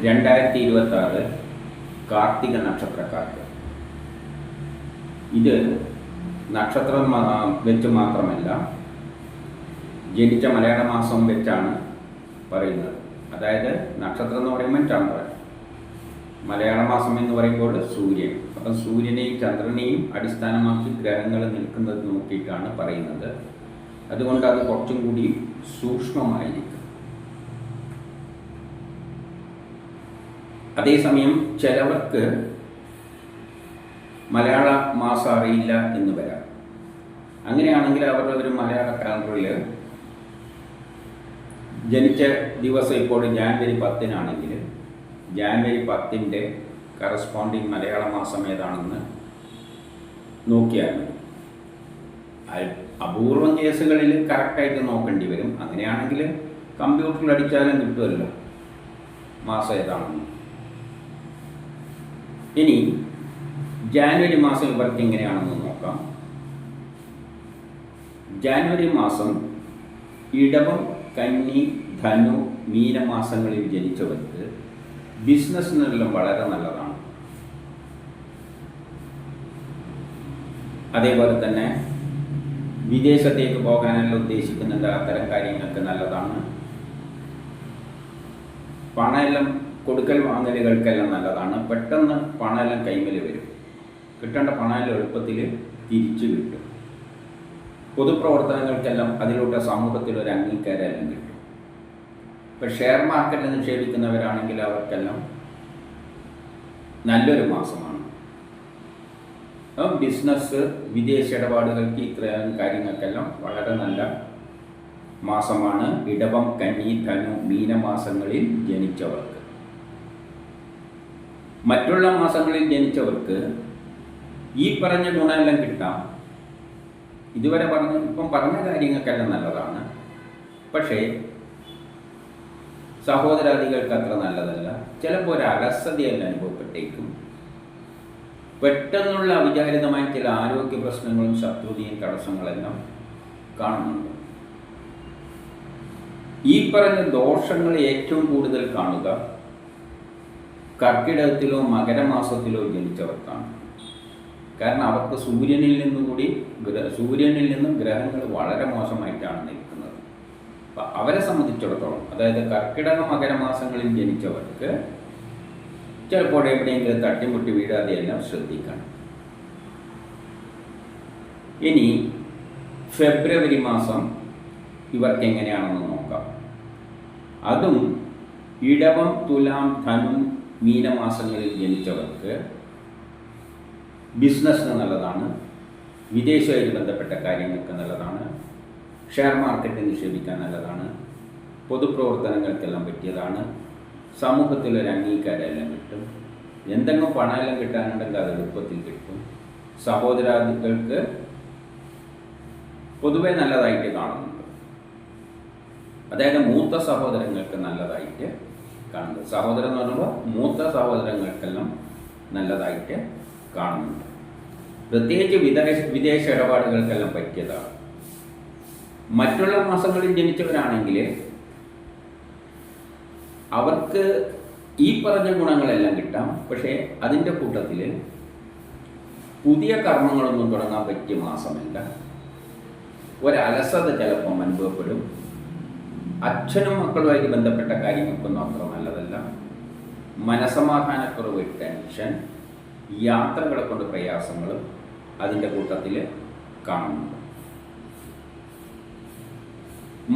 രണ്ടായിരത്തി ഇരുപത്തി ആറ് കാർത്തിക നക്ഷത്രക്കാർക്ക്. ഇത് നക്ഷത്രം വെച്ച് മാത്രമല്ല ജനിച്ച മലയാള മാസം വെച്ചാണ് പറയുന്നത്. അതായത് നക്ഷത്രം എന്ന് പറയുമ്പോൾ ചന്ദ്രൻ. മലയാള മാസം എന്ന് പറയുമ്പോൾ സൂര്യൻ. അപ്പം സൂര്യനെയും ചന്ദ്രനെയും അടിസ്ഥാനമാക്കി ഗ്രഹങ്ങൾ നിൽക്കുന്നത് നോക്കിയിട്ടാണ് പറയുന്നത്. അതുകൊണ്ട് അത് കുറച്ചും കൂടി സൂക്ഷ്മമായിരിക്കും. അതേസമയം ചിലവർക്ക് മലയാള മാസം അറിയില്ല എന്ന് വരാം. അങ്ങനെയാണെങ്കിൽ അവരുടെ ഒരു മലയാള കാലണ്ടറിൽ ജനിച്ച ദിവസം ഇപ്പോൾ ജാനുവരി പത്തിനാണെങ്കിൽ ജാനുവരി പത്തിന്റെ കറസ്പോണ്ടിങ് മലയാള മാസം ഏതാണെന്ന് നോക്കിയാൽ അപൂർവം കേസുകളിൽ കറക്റ്റായിട്ട് നോക്കേണ്ടി വരും. അങ്ങനെയാണെങ്കിൽ കമ്പ്യൂട്ടറിൽ അടിച്ചാലും കിട്ടുമല്ലോ. മാസം ഏതാണെന്ന്. ഇനി ജാനുവരി മാസം ഇവർക്ക് എങ്ങനെയാണെന്ന് നോക്കാം. ജാനുവരി മാസം ഇടവം കന്നി ധനു മീനമാസങ്ങളിൽ ജനിച്ചവർക്ക് ബിസിനസ്സിനെല്ലാം വളരെ നല്ലതാണ്. അതേപോലെ തന്നെ വിദേശത്തേക്ക് പോകാനെല്ലാം ഉദ്ദേശിക്കുന്നുണ്ട് അത്തരം കാര്യങ്ങൾക്ക് നല്ലതാണ്. പണമെല്ലാം കൊടുക്കൽ വാങ്ങലുകൾക്കെല്ലാം നല്ലതാണ്. പെട്ടെന്ന് പണമെല്ലാം കൈമൽ വരും. കിട്ടേണ്ട പണമെല്ലാം എളുപ്പത്തിൽ തിരിച്ചു കിട്ടും. പൊതുപ്രവർത്തനങ്ങൾക്കെല്ലാം അതിലൂടെ സമൂഹത്തിൽ ഒരു അംഗീകാരമെല്ലാം കിട്ടും. ഇപ്പം ഷെയർ മാർക്കറ്റിൽ നിക്ഷേപിക്കുന്നവരാണെങ്കിൽ അവർക്കെല്ലാം നല്ലൊരു മാസമാണ്. ബിസിനസ് വിദേശ ഇടപാടുകൾക്ക് ഇത്രയും കാര്യങ്ങൾക്കെല്ലാം വളരെ നല്ല മാസമാണ്. ഇടവം കന്നി ധനു മീനമാസങ്ങളിൽ ജനിച്ചവർക്ക് മറ്റുള്ള മാസങ്ങളിൽ ജനിച്ചവർക്ക് ഈ പറഞ്ഞ ഗുണമെല്ലാം കിട്ടാം. ഇതുവരെ പറഞ്ഞ ഇപ്പം പറഞ്ഞ കാര്യങ്ങൾക്കെല്ലാം നല്ലതാണ്. പക്ഷേ സഹോദരാദികൾക്ക് അത്ര നല്ലതല്ല. ചിലപ്പോൾ ഒരു അലസതയെല്ലാം അനുഭവപ്പെട്ടേക്കും. പെട്ടെന്നുള്ള അവിചാരിതമായ ചില ആരോഗ്യ പ്രശ്നങ്ങളും ശത്രുതയും തടസ്സങ്ങളെല്ലാം കാണുന്നുണ്ട്. ഈ പറഞ്ഞ ദോഷങ്ങൾ ഏറ്റവും കൂടുതൽ കാണുക കർക്കിടകത്തിലോ മകരമാസത്തിലോ ജനിച്ചവർക്കാണ്. കാരണം അവർക്ക് സൂര്യനിൽ നിന്നുകൂടി സൂര്യനിൽ നിന്നും ഗ്രഹങ്ങൾ വളരെ മോശമായിട്ടാണ് നിൽക്കുന്നത്. അപ്പം അവരെ സംബന്ധിച്ചിടത്തോളം അതായത് കർക്കിടക മകരമാസങ്ങളിൽ ജനിച്ചവർക്ക് ചിലപ്പോൾ എവിടെയെങ്കിലും തട്ടിമുട്ടി വീഴാതെ എല്ലാം ശ്രദ്ധിക്കണം. ഇനി ഫെബ്രുവരി മാസം ഇവർക്ക് എങ്ങനെയാണെന്ന് നോക്കാം. അതും ഇടവം തുലാം ധനു മീനമാസങ്ങളിൽ ജനിച്ചവർക്ക് ബിസിനസ്സിന് നല്ലതാണ് വിദേശവുമായിട്ട് ബന്ധപ്പെട്ട കാര്യങ്ങൾക്ക് നല്ലതാണ് ഷെയർ മാർക്കറ്റ് നിക്ഷേപിക്കാൻ നല്ലതാണ് പൊതുപ്രവർത്തനങ്ങൾക്കെല്ലാം പറ്റിയതാണ് സമൂഹത്തിലൊരു അംഗീകാരമെല്ലാം കിട്ടും. എന്തെങ്കിലും പണമെല്ലാം കിട്ടാനുണ്ടെങ്കിൽ അത് എളുപ്പത്തിൽ കിട്ടും. സഹോദരാദികൾക്ക് പൊതുവെ നല്ലതായിട്ട് കാണുന്നുണ്ട്. അതായത് മൂത്ത സഹോദരങ്ങൾക്ക് നല്ലതായിട്ട് കാണുന്നത്. സഹോദരൻ എന്ന് പറയുമ്പോൾ മൂത്ത സഹോദരങ്ങൾക്കെല്ലാം നല്ലതായിട്ട് കാണുന്നുണ്ട്. പ്രത്യേകിച്ച് വിദേശ വിദേശ ഇടപാടുകൾക്കെല്ലാം പറ്റിയതാണ്. മറ്റുള്ള മാസങ്ങളിൽ ജനിച്ചവരാണെങ്കിൽ അവർക്ക് ഈ പറഞ്ഞ ഗുണങ്ങളെല്ലാം കിട്ടാം. പക്ഷേ അതിന്റെ കൂട്ടത്തിൽ പുതിയ കർമ്മങ്ങളൊന്നും തുടങ്ങാൻ പറ്റിയ മാസമല്ല. ഒരലസത ചിലപ്പം അനുഭവപ്പെടും. അച്ഛനും മക്കളുമായി ബന്ധപ്പെട്ട കാര്യങ്ങൾക്ക് അത്ര നല്ലതല്ല. മനസമാധാനക്കുറവ് ടെൻഷൻ യാത്രകളെ കൊണ്ട് പ്രയാസങ്ങളും അതിന്റെ കൂട്ടത്തിൽ കാണുന്നുണ്ട്.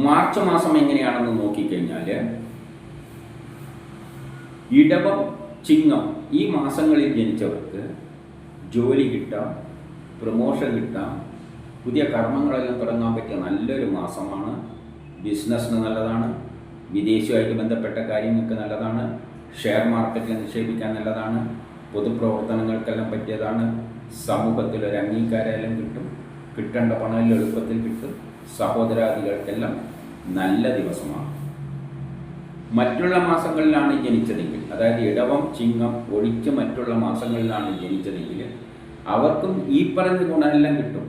മാർച്ച് മാസം എങ്ങനെയാണെന്ന് നോക്കിക്കഴിഞ്ഞാൽ ഇടവം ചിങ്ങം ഈ മാസങ്ങളിൽ ജനിച്ചവർക്ക് ജോലി കിട്ടാം പ്രൊമോഷൻ കിട്ടാം പുതിയ കർമ്മങ്ങളെല്ലാം തുടങ്ങാൻ പറ്റിയ നല്ലൊരു മാസമാണ് ബിസിനസ്സിന് നല്ലതാണ് വിദേശവുമായിട്ട് ബന്ധപ്പെട്ട കാര്യങ്ങൾക്ക് നല്ലതാണ് ഷെയർ മാർക്കറ്റിൽ നിക്ഷേപിക്കാൻ നല്ലതാണ് പൊതുപ്രവർത്തനങ്ങൾക്കെല്ലാം പറ്റിയതാണ് സമൂഹത്തിൽ ഒരു അംഗീകാരമെല്ലാം കിട്ടും കിട്ടേണ്ട പണമെല്ലാം എളുപ്പത്തിൽ കിട്ടും സഹോദരാദികൾക്കെല്ലാം നല്ല ദിവസമാണ്. മറ്റുള്ള മാസങ്ങളിലാണ് ജനിച്ചതെങ്കിൽ അതായത് ഇടവം ചിങ്ങം ഒഴിച്ച് മറ്റുള്ള മാസങ്ങളിലാണ് ജനിച്ചതെങ്കിൽ അവർക്കും ഈ പറഞ്ഞ ഗുണമെല്ലാം കിട്ടും.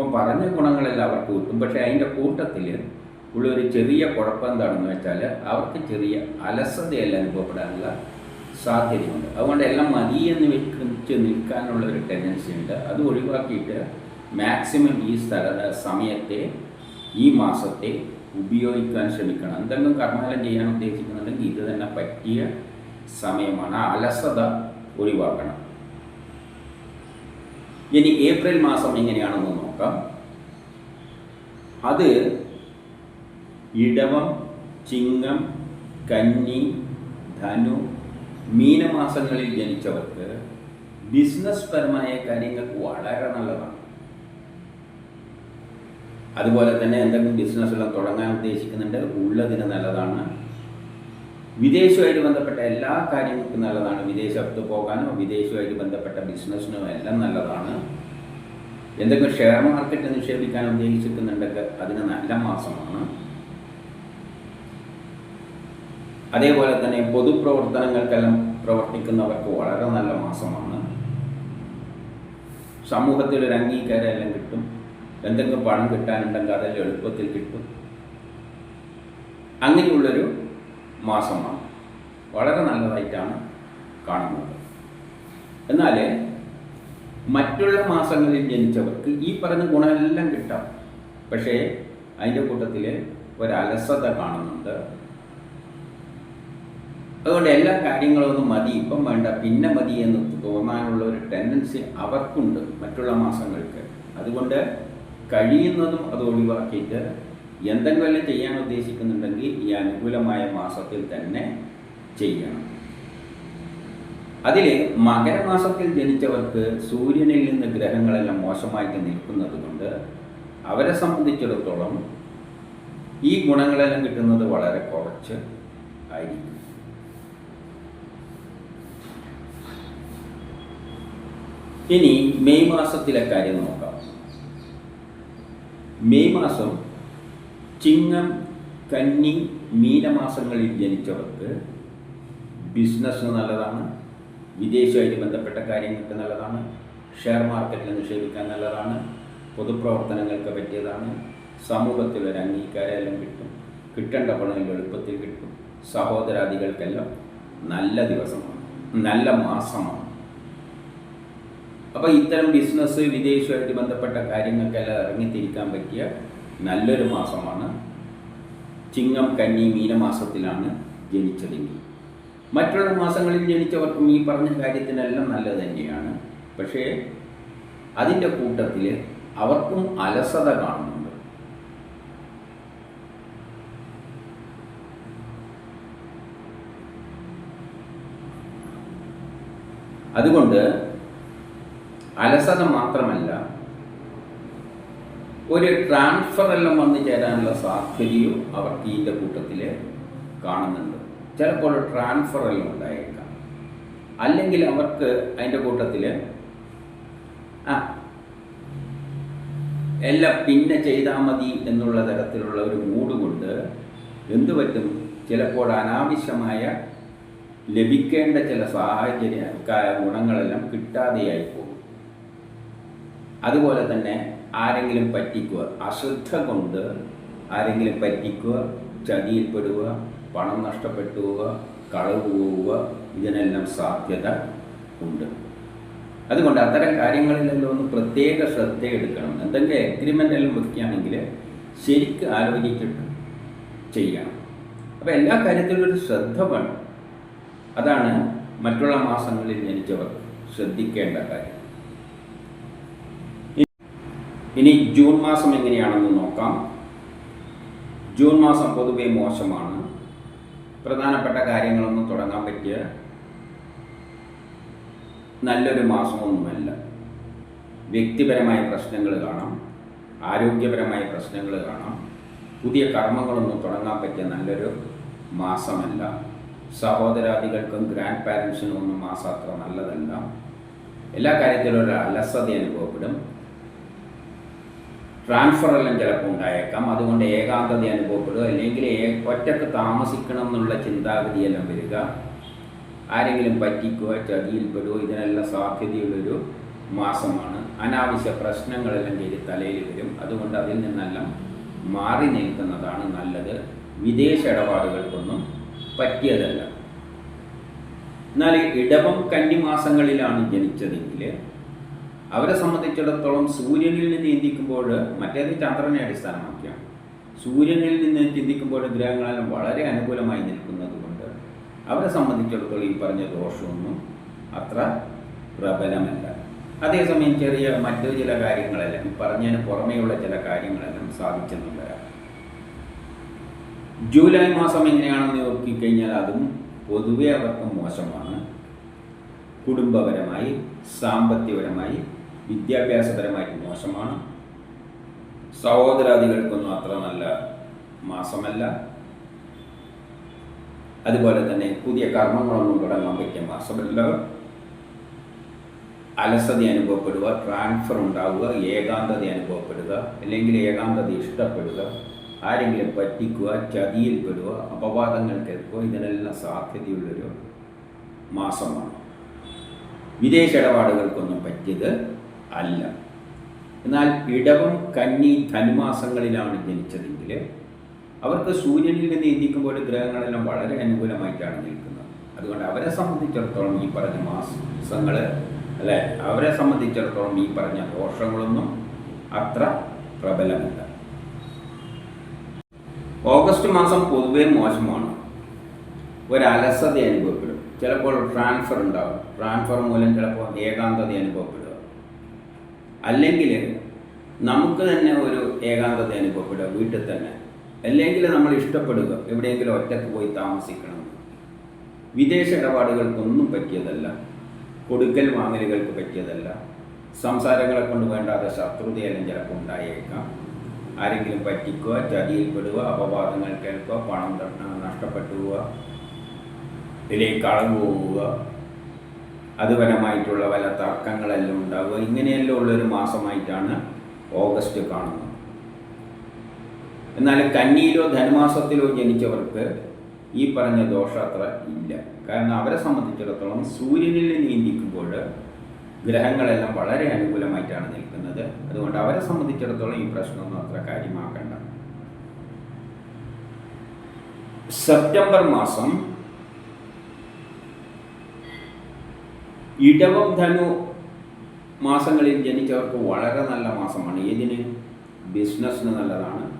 ഇപ്പം പറഞ്ഞ ഗുണങ്ങളെല്ലാം അവർക്ക് കിട്ടും. പക്ഷേ അതിന്റെ കൂട്ടത്തിൽ ഉള്ളൊരു ചെറിയ കുഴപ്പം എന്താണെന്ന് വെച്ചാൽ അവർക്ക് ചെറിയ അലസതയെല്ലാം അനുഭവപ്പെടാനുള്ള സാധ്യതയുണ്ട്. അതുകൊണ്ട് എല്ലാം മതി എന്ന് വെച്ച് നിൽക്കാനുള്ള ഒരു ടെൻഡൻസി ഉണ്ട്. അത് ഒഴിവാക്കിയിട്ട് മാക്സിമം ഈ സ്ഥല സമയത്തെ ഈ മാസത്തെ ഉപയോഗിക്കാൻ ശ്രമിക്കണം. എന്തെങ്കിലും കർമ്മകാലം ചെയ്യാൻ ഉദ്ദേശിക്കുന്നുണ്ടെങ്കിൽ ഇത് തന്നെ പറ്റിയ സമയമാണ്. ആ അലസത ഒഴിവാക്കണം. ഇനി ഏപ്രിൽ മാസം എങ്ങനെയാണെന്ന് നോക്കാം. അത് ഇടവം ചിങ്ങം കന്നി ധനു മീനമാസങ്ങളിൽ ജനിച്ചവർക്ക് ബിസിനസ് പരമായ കാര്യങ്ങൾക്ക് വളരെ നല്ലതാണ്. അതുപോലെ തന്നെ എന്തെങ്കിലും ബിസിനസ്സെല്ലാം തുടങ്ങാൻ ഉദ്ദേശിക്കുന്നുണ്ട് ഉള്ളതിന് നല്ലതാണ്. വിദേശവുമായിട്ട് ബന്ധപ്പെട്ട എല്ലാ കാര്യങ്ങൾക്കും നല്ലതാണ്. വിദേശത്ത് പോകാനോ വിദേശവുമായിട്ട് ബന്ധപ്പെട്ട ബിസിനസ്സിനോ എല്ലാം നല്ലതാണ്. എന്തെങ്കിലും ഷെയർ മാർക്കറ്റ് നിക്ഷേപിക്കാൻ ഉദ്ദേശിക്കുന്നുണ്ടെങ്കിൽ അതിന് നല്ല മാസമാണ്. അതേപോലെ തന്നെ പൊതുപ്രവർത്തനങ്ങൾക്കെല്ലാം പ്രവർത്തിക്കുന്നവർക്ക് വളരെ നല്ല മാസമാണ്. സമൂഹത്തിൽ ഒരു അംഗീകാരം എല്ലാം കിട്ടും. എന്തെങ്കിലും പണം കിട്ടാനുണ്ടെങ്കിൽ അതെല്ലാം എളുപ്പത്തിൽ കിട്ടും. അങ്ങനെയുള്ളൊരു മാസമാണ്. വളരെ നല്ലതായിട്ടാണ് കാണുന്നത്. എന്നാൽ മറ്റുള്ള മാസങ്ങളിൽ ജനിച്ചവർക്ക് ഈ പറഞ്ഞ ഗുണമെല്ലാം കിട്ടാം. പക്ഷേ അതിന്റെ കൂട്ടത്തിൽ ഒരലസത കാണുന്നുണ്ട്. അതുകൊണ്ട് എല്ലാ കാര്യങ്ങളൊന്നും മതി ഇപ്പം വേണ്ട പിന്നെ മതി എന്ന് തോന്നാനുള്ള ഒരു ടെൻഡൻസി അവർക്കുണ്ട് മറ്റുള്ള മാസങ്ങൾക്ക്. അതുകൊണ്ട് കഴിയുന്നതും അത് ഒഴിവാക്കിയിട്ട് എന്തെങ്കിലും ചെയ്യാൻ ഉദ്ദേശിക്കുന്നുണ്ടെങ്കിൽ ഈ അനുകൂലമായ മാസത്തിൽ തന്നെ ചെയ്യണം. അതിൽ മകരമാസത്തിൽ ജനിച്ചവർക്ക് സൂര്യനിൽ നിന്ന് ഗ്രഹങ്ങളെല്ലാം മോശമായിട്ട് നിൽക്കുന്നത് കൊണ്ട് അവരെ സംബന്ധിച്ചിടത്തോളം ഈ ഗുണങ്ങളെല്ലാം കിട്ടുന്നത് വളരെ കുറച്ച് ആയിരിക്കും. ഇനി മെയ് മാസത്തിലെ കാര്യം നോക്കാം. മെയ് മാസം ചിങ്ങം കന്നി മീനമാസങ്ങളിൽ ജനിച്ചവർക്ക് ബിസിനസ് നല്ലതാണ്. വിദേശമായിട്ട് ബന്ധപ്പെട്ട കാര്യങ്ങൾക്ക് നല്ലതാണ്. ഷെയർ മാർക്കറ്റിൽ നിക്ഷേപിക്കാൻ നല്ലതാണ്. പൊതുപ്രവർത്തനങ്ങൾക്ക് പറ്റിയതാണ്. സമൂഹത്തിൽ ഒരു അംഗീകാരമെല്ലാം കിട്ടും. കിട്ടേണ്ട പണം എളുപ്പത്തിൽ കിട്ടും. സഹോദരാദികൾക്കെല്ലാം നല്ല ദിവസമാണ്. നല്ല മാസമാണ്. അപ്പോൾ ഇത്തരം ബിസിനസ് വിദേശമായിട്ട് ബന്ധപ്പെട്ട കാര്യങ്ങൾക്കെല്ലാം ഇറങ്ങിത്തിരിക്കാൻ പറ്റിയ നല്ലൊരു മാസമാണ്. ചിങ്ങം കന്നി മീനമാസത്തിലാണ് ജനിച്ചതെങ്കിൽ. മറ്റുള്ള മാസങ്ങളിൽ ജനിച്ചവർക്കും ഈ പറഞ്ഞ കാര്യത്തിനെല്ലാം നല്ലത് തന്നെയാണ്. പക്ഷേ അതിന്റെ കൂട്ടത്തിൽ അവർക്കും അലസത കാണുന്നുണ്ട്. അതുകൊണ്ട് അലസത മാത്രമല്ല ഒരു ട്രാൻസ്ഫർ എല്ലാം വന്നു ചേരാനുള്ള സാധ്യതയും അവർക്ക് ഇതിന്റെ കൂട്ടത്തിൽ കാണുന്നുണ്ട്. ചിലപ്പോൾ ട്രാൻസ്ഫർ എല്ലാം ഉണ്ടായേക്കാം. അല്ലെങ്കിൽ അവർക്ക് അതിന്റെ കൂട്ടത്തിൽ ആ എല്ലാം പിന്നെ ചെയ്താൽ മതി എന്നുള്ള തരത്തിലുള്ള ഒരു മൂഡ് കൊണ്ട് എന്തു പറ്റും? ചിലപ്പോൾ അനാവശ്യമായ ലഭിക്കേണ്ട ചില സാഹചര്യ ഗുണങ്ങളെല്ലാം കിട്ടാതെയായി പോകും. അതുപോലെ തന്നെ ആരെങ്കിലും പറ്റിക്കുക അശ്രദ്ധ കൊണ്ട് ആരെങ്കിലും പറ്റിക്കുക ചതിയിൽപ്പെടുക പണം നഷ്ടപ്പെട്ടു പോവുക കളവ് പോവുക ഇതിനെല്ലാം സാധ്യത ഉണ്ട്. അതുകൊണ്ട് അത്തരം കാര്യങ്ങളിലെല്ലാം ഒന്ന് പ്രത്യേക ശ്രദ്ധ എടുക്കണം. എന്തെങ്കിലും എഗ്രിമെന്റ് എല്ലാം വയ്ക്കുകയാണെങ്കിൽ ശരിക്ക് ആലോചിച്ചിട്ട് ചെയ്യണം. അപ്പോൾ എല്ലാ കാര്യത്തിലും ഒരു ശ്രദ്ധ വേണം. അതാണ് മറ്റുള്ള മാസങ്ങളിൽ ജനിച്ചവർ ശ്രദ്ധിക്കേണ്ട കാര്യം. ഇനി ജൂൺ മാസം എങ്ങനെയാണെന്ന് നോക്കാം. ജൂൺ മാസം പൊതുവെ മോശമാണ്. പ്രധാനപ്പെട്ട കാര്യങ്ങളൊന്നും തുടങ്ങാൻ പറ്റിയ നല്ലൊരു മാസമൊന്നുമല്ല. വ്യക്തിപരമായ പ്രശ്നങ്ങൾ കാണാം ആരോഗ്യപരമായ പ്രശ്നങ്ങൾ കാണാം പുതിയ കർമ്മങ്ങളൊന്നും തുടങ്ങാൻ പറ്റിയ നല്ലൊരു മാസമല്ല. സഹോദരാദികൾക്കും ഗ്രാൻഡ് പാരൻസിനും ഒന്നും മാസം അത്ര നല്ലതല്ല. എല്ലാ കാര്യത്തിലും ഒരു അലസത അനുഭവപ്പെടും. ട്രാൻസ്ഫർ എല്ലാം ചിലപ്പോൾ ഉണ്ടായേക്കാം. അതുകൊണ്ട് ഏകാന്തത അനുഭവപ്പെടുക. അല്ലെങ്കിൽ ഒറ്റയ്ക്ക് താമസിക്കണം എന്നുള്ള ചിന്താഗതിയെല്ലാം വരിക. ആരെങ്കിലും പറ്റിക്കുക ചതിയിൽപ്പെടുക ഇതിനെല്ലാം സാധ്യതയുള്ളൊരു മാസമാണ്. അനാവശ്യ പ്രശ്നങ്ങളെല്ലാം ചെയ്ത് തലയിൽ വരും. അതുകൊണ്ട് അതിൽ നിന്നെല്ലാം മാറി നിൽക്കുന്നതാണ് നല്ലത്. വിദേശ ഇടപാടുകൾക്കൊന്നും പറ്റിയതല്ല. എന്നാൽ ഇടവം കന്നിമാസങ്ങളിലാണ് ജനിച്ചതെങ്കിൽ അവരെ സംബന്ധിച്ചിടത്തോളം സൂര്യനിൽ നിന്ന് ചിന്തിക്കുമ്പോൾ മറ്റേത് ചന്ദ്രനെ അടിസ്ഥാനമാക്കിയാണ്. സൂര്യനിൽ നിന്ന് ചിന്തിക്കുമ്പോൾ ഗ്രഹങ്ങളെല്ലാം വളരെ അനുകൂലമായി നിൽക്കുന്നത് കൊണ്ട് അവരെ സംബന്ധിച്ചിടത്തോളം ഈ പറഞ്ഞ ദോഷമൊന്നും അത്ര പ്രബലമല്ല. അതേസമയം ചെറിയ മറ്റു ചില കാര്യങ്ങളെല്ലാം ഈ പറഞ്ഞതിന് പുറമെയുള്ള ചില കാര്യങ്ങളെല്ലാം സാധിച്ചെന്നും ജൂലൈ മാസം എങ്ങനെയാണെന്ന് നോക്കിക്കഴിഞ്ഞാൽ അതും പൊതുവെ അവർക്ക് മോശമാണ്. കുടുംബപരമായി സാമ്പത്തികപരമായി വിദ്യാഭ്യാസപരമായിട്ട് മോശമാണ്. സഹോദരാദികൾക്കൊന്നും അത്ര നല്ല മാസമല്ല. അതുപോലെ തന്നെ പുതിയ കർമ്മങ്ങളൊന്നും തുടങ്ങാൻ പറ്റിയ മാസമല്ല. അലസത അനുഭവപ്പെടുക ട്രാൻസ്ഫർ ഉണ്ടാവുക ഏകാന്തത അനുഭവപ്പെടുക അല്ലെങ്കിൽ ഏകാന്തത ഇഷ്ടപ്പെടുക ആരെങ്കിലും പറ്റിക്കുക ചതിയിൽപ്പെടുക അപവാദങ്ങൾ കേൾക്കുക ഇതിനെല്ലാം സാധ്യതയുള്ളൊരു മാസമാണ്. വിദേശ ഇടപാടുകൾക്കൊന്നും പറ്റിയത് അല്ല. എന്നാൽ ഇടവം കന്നി ധനുമാസങ്ങളിലാണ് ജനിച്ചതെങ്കിൽ അവർക്ക് സൂര്യനിൽ നിന്ന് എത്തിക്കുമ്പോൾ ഗ്രഹങ്ങളെല്ലാം വളരെ അനുകൂലമായിട്ടാണ് നിൽക്കുന്നത്. അതുകൊണ്ട് അവരെ സംബന്ധിച്ചിടത്തോളം ഈ പറഞ്ഞ മാസങ്ങൾ അല്ലെ അവരെ സംബന്ധിച്ചിടത്തോളം ഈ പറഞ്ഞ ദോഷങ്ങളൊന്നും അത്ര പ്രബലമല്ല. ഓഗസ്റ്റ് മാസം പൊതുവേ മോശമാണ്. ഒരലസത അനുഭവപ്പെടും. ചിലപ്പോൾ ട്രാൻസ്ഫർ ഉണ്ടാകും ട്രാൻസ്ഫർ മൂലം ചിലപ്പോൾ ഏകാന്തത അനുഭവപ്പെടുക അല്ലെങ്കിൽ നമുക്ക് തന്നെ ഒരു ഏകാന്തത അനുഭവപ്പെടുക വീട്ടിൽ തന്നെ. അല്ലെങ്കിൽ നമ്മൾ ഇഷ്ടപ്പെടുക എവിടെയെങ്കിലും ഒറ്റയ്ക്ക് പോയി താമസിക്കണം. വിദേശ ഇടപാടുകൾക്കൊന്നും പറ്റിയതല്ല. കൊടുക്കൽ വാങ്ങലുകൾക്ക് പറ്റിയതല്ല. സംസാരങ്ങളെ കൊണ്ട് വേണ്ടാതെ ശത്രുതയെല്ലാം ചിലപ്പോൾ ഉണ്ടായേക്കാം. ആരെങ്കിലും പറ്റിക്കുക ചതിയിൽപ്പെടുക അപവാദങ്ങൾ കേൾക്കുക പണം നഷ്ടപ്പെട്ടു ഇതിലേക്ക് കളവ് പോവുക അതുപരമായിട്ടുള്ള വല്ല തർക്കങ്ങളെല്ലാം ഉണ്ടാവുക. ഇങ്ങനെയെല്ലാം ഉള്ളൊരു മാസമായിട്ടാണ് ഓഗസ്റ്റ് കാണുന്നത്. എന്നാൽ കന്നിയിലോ ധനുമാസത്തിലോ ജനിച്ചവർക്ക് ഈ പറഞ്ഞ ദോഷം അത്ര ഇല്ല. കാരണം അവരെ സംബന്ധിച്ചിടത്തോളം സൂര്യനിൽ നീന്തിക്കുമ്പോൾ ഗ്രഹങ്ങളെല്ലാം വളരെ അനുകൂലമായിട്ടാണ് നിൽക്കുന്നത്. അതുകൊണ്ട് അവരെ സംബന്ധിച്ചിടത്തോളം ഈ പ്രശ്നമൊന്നും അത്ര കാര്യമാക്കണ്ട. സെപ്റ്റംബർ മാസം ഇടവം ധനു മാസങ്ങളിൽ ജനിച്ചവർക്ക് വളരെ നല്ല മാസമാണ്. ഏതിന്? ബിസിനസ്സിന് നല്ലതാണ്.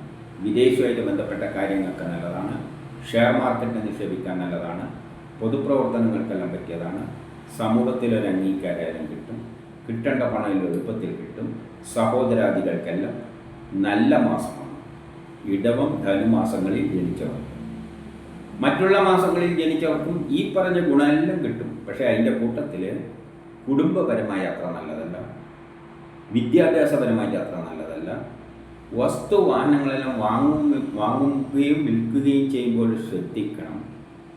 വിദേശവുമായിട്ട് ബന്ധപ്പെട്ട കാര്യങ്ങൾക്ക് നല്ലതാണ്. ഷെയർ മാർക്കറ്റിനെ നിക്ഷേപിക്കാൻ നല്ലതാണ്. പൊതുപ്രവർത്തനങ്ങൾക്കെല്ലാം പറ്റിയതാണ്. സമൂഹത്തിലൊരു അംഗീകാരം കിട്ടും. കിട്ടേണ്ട പണം എളുപ്പത്തിൽ കിട്ടും. സഹോദരാദികൾക്കെല്ലാം നല്ല മാസമാണ്. ഇടവം ധനു മാസങ്ങളിൽ ജനിച്ചവർക്ക്. മറ്റുള്ള മാസങ്ങളിൽ ജനിച്ചവർക്കും ഈ പറഞ്ഞ ഗുണമെല്ലാം കിട്ടും. പക്ഷേ അതിന്റെ കൂട്ടത്തിൽ കുടുംബപരമായ യാത്ര നല്ലതല്ല. വിദ്യാഭ്യാസപരമായിട്ട് യാത്ര നല്ലതല്ല. വസ്തു വാഹനങ്ങളെല്ലാം വാങ്ങും വാങ്ങുകയും വിൽക്കുകയും ചെയ്യുമ്പോൾ ശ്രദ്ധിക്കണം.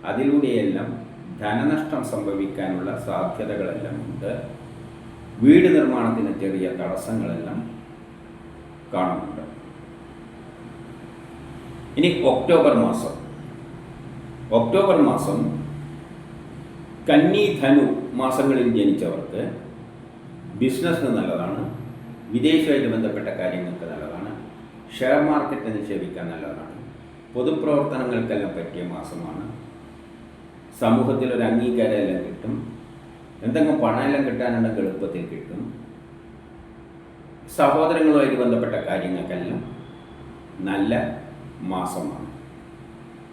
അതിലൂടെയെല്ലാം ധനനഷ്ടം സംഭവിക്കാനുള്ള സാധ്യതകളെല്ലാം ഉണ്ട്. വീട് നിർമ്മാണത്തിന് ചെറിയ തടസ്സങ്ങളെല്ലാം കാണുന്നുണ്ട്. ഇനി ഒക്ടോബർ മാസം. ഒക്ടോബർ മാസം കന്നി ധനു മാസങ്ങളിൽ ജനിച്ചവർക്ക് ബിസിനസ്സിന് നല്ലതാണ് വിദേശമായിട്ട് ബന്ധപ്പെട്ട കാര്യങ്ങൾക്ക് നല്ലതാണ് ഷെയർ മാർക്കറ്റ് നിക്ഷേപിക്കാൻ നല്ലതാണ് പൊതുപ്രവർത്തനങ്ങൾക്കെല്ലാം പറ്റിയ മാസമാണ്. സമൂഹത്തിൽ ഒരു അംഗീകാരം എല്ലാം കിട്ടും എന്തെങ്കിലും പണമെല്ലാം കിട്ടാനുണ്ടെങ്കിൽ എളുപ്പത്തിൽ കിട്ടും. സഹോദരങ്ങളുമായിട്ട് ബന്ധപ്പെട്ട കാര്യങ്ങൾക്കെല്ലാം നല്ല മാസമാണ്.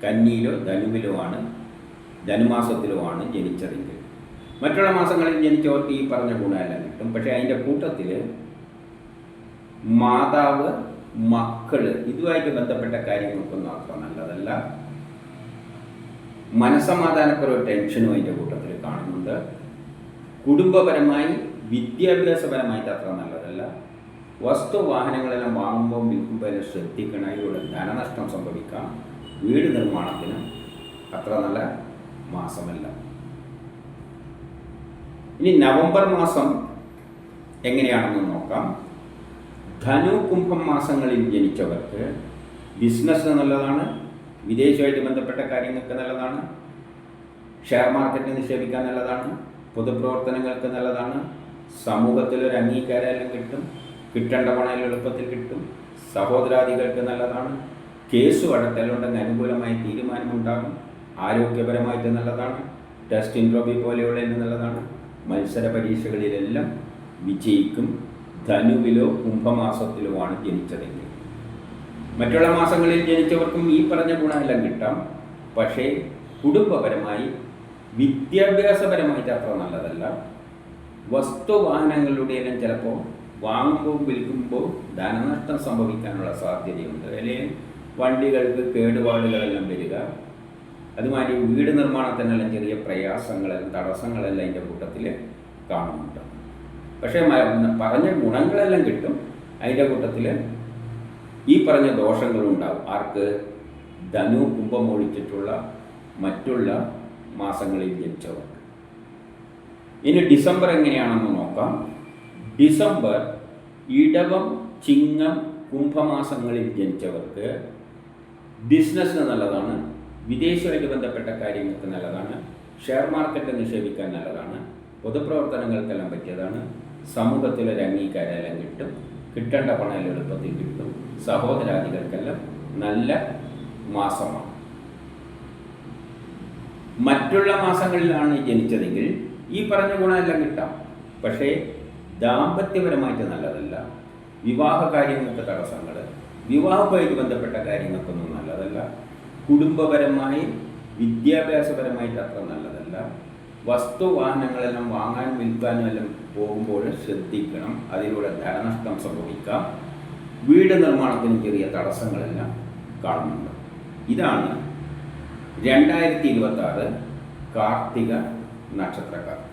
കന്നിയിലോ ധനുവിലോ ആണ് ധനുമാസത്തിലോ ജനിച്ചറിഞ്ഞത് മറ്റുള്ള മാസങ്ങളിൽ ജനിച്ചവർക്ക് ഈ പറഞ്ഞ ഗുണമല്ല കിട്ടും. പക്ഷേ അതിന്റെ കൂട്ടത്തിൽ മാതാവ് മക്കൾ ഇതുമായിട്ട് ബന്ധപ്പെട്ട കാര്യങ്ങൾക്കൊന്നും അത്ര നല്ലതല്ല. മനസമാധാനക്കുറവ് ടെൻഷനും അതിന്റെ കൂട്ടത്തിൽ കാണുന്നുണ്ട്. കുടുംബപരമായി വിദ്യാഭ്യാസപരമായിട്ട് അത്ര നല്ലതല്ല. വസ്തു വാഹനങ്ങളെല്ലാം വാങ്ങുമ്പോൾ വിൽക്കുമ്പോൾ എല്ലാം ശ്രദ്ധിക്കണം. ഇവിടെ ധനനഷ്ടം സംഭവിക്കാം. വീട് നിർമ്മാണത്തിന് അത്ര നല്ല മാസമല്ല. ഇനി നവംബർ മാസം എങ്ങനെയാണെന്ന് നോക്കാം. ധനു കുംഭം മാസങ്ങളിൽ ജനിച്ചവർക്ക് ബിസിനസ് നല്ലതാണ് വിദേശമായിട്ട് ബന്ധപ്പെട്ട കാര്യങ്ങൾക്ക് നല്ലതാണ് ഷെയർ മാർക്കറ്റ് നിക്ഷേപിക്കാൻ നല്ലതാണ് പൊതുപ്രവർത്തനങ്ങൾക്ക് നല്ലതാണ് സമൂഹത്തിൽ ഒരു അംഗീകാരം കിട്ടും കിട്ടേണ്ട പണം എളുപ്പത്തിൽ കിട്ടും സഹോദരാദികൾക്ക് നല്ലതാണ് കേസ് വഴക്കലുണ്ടെങ്കിൽ അനുകൂലമായ തീരുമാനമുണ്ടാകും. ആരോഗ്യപരമായിട്ട് നല്ലതാണ്. ടെസ്റ്റ് ഇൻട്രോബി പോലെയുള്ള നല്ലതാണ്. മത്സര പരീക്ഷകളിലെല്ലാം വിജയിക്കും. ധനുവിലോ കുംഭമാസത്തിലുമാണ് ജനിച്ചതെങ്കിൽ. മറ്റുള്ള മാസങ്ങളിൽ ജനിച്ചവർക്കും ഈ പറഞ്ഞ ഗുണമെല്ലാം കിട്ടാം. പക്ഷേ കുടുംബപരമായി വിദ്യാഭ്യാസപരമായിട്ട് അത്ര നല്ലതല്ല. വസ്തുവാഹനങ്ങളുടെ ചിലപ്പോൾ വാങ്ങുമ്പോൾ വിൽക്കുമ്പോൾ ധനനഷ്ടം സംഭവിക്കാനുള്ള സാധ്യതയുണ്ട്. അല്ലെങ്കിൽ വണ്ടികൾക്ക് കേടുപാടുകളെല്ലാം വരിക. അതുമാതിരി വീട് നിർമ്മാണത്തിനെല്ലാം ചെറിയ പ്രയാസങ്ങളെല്ലാം തടസ്സങ്ങളെല്ലാം അതിന്റെ കൂട്ടത്തിൽ കാണുന്നുണ്ട്. പക്ഷേ പറഞ്ഞ ഗുണങ്ങളെല്ലാം കിട്ടും. അതിന്റെ കൂട്ടത്തിൽ ഈ പറഞ്ഞ ദോഷങ്ങളും ഉണ്ടാവും. ആർക്ക്? ധനു കുംഭം ഒഴിച്ചിട്ടുള്ള മറ്റുള്ള മാസങ്ങളിൽ ജനിച്ചവർ ഇനി ഡിസംബർ എങ്ങനെയാണെന്ന് നോക്കാം. ഡിസംബർ ഇടവം ചിങ്ങം കുംഭമാസങ്ങളിൽ ജനിച്ചവർക്ക് ബിസിനസ്സിന് നല്ലതാണ്. വിദേശമായിട്ട് ബന്ധപ്പെട്ട കാര്യങ്ങൾക്ക് നല്ലതാണ്. ഷെയർ മാർക്കറ്റ് നിക്ഷേപിക്കാൻ നല്ലതാണ്. പൊതുപ്രവർത്തനങ്ങൾക്കെല്ലാം പറ്റിയതാണ്. സമൂഹത്തിലൊരു അംഗീകാരമെല്ലാം കിട്ടും. കിട്ടേണ്ട പണം എളുപ്പത്തിൽ കിട്ടും. സഹോദരാദികൾക്കെല്ലാം നല്ല മാസമാണ്. മറ്റുള്ള മാസങ്ങളിലാണ് ജനിച്ചതെങ്കിൽ ഈ പറഞ്ഞ ഗുണമെല്ലാം കിട്ടാം. പക്ഷേ ദാമ്പത്യപരമായിട്ട് നല്ലതല്ല. വിവാഹ കാര്യങ്ങൾക്ക് തടസ്സങ്ങൾ വിവാഹവുമായിട്ട് ബന്ധപ്പെട്ട കാര്യങ്ങൾക്കൊന്നും നല്ലതല്ല. കുടുംബപരമായി വിദ്യാഭ്യാസപരമായിട്ട് അത്ര നല്ലതല്ല. വസ്തു വാഹനങ്ങളെല്ലാം വാങ്ങാനും വിൽക്കാനും എല്ലാം പോകുമ്പോൾ ശ്രദ്ധിക്കണം. അതിലൂടെ ധനനഷ്ടം സംഭവിക്കാം. വീട് നിർമ്മാണത്തിന് ചെറിയ തടസ്സങ്ങളെല്ലാം കാണുന്നുണ്ട്. ഇതാണ് രണ്ടായിരത്തി ഇരുപത്തി ആറ് കാർത്തിക നക്ഷത്രക്കാർ.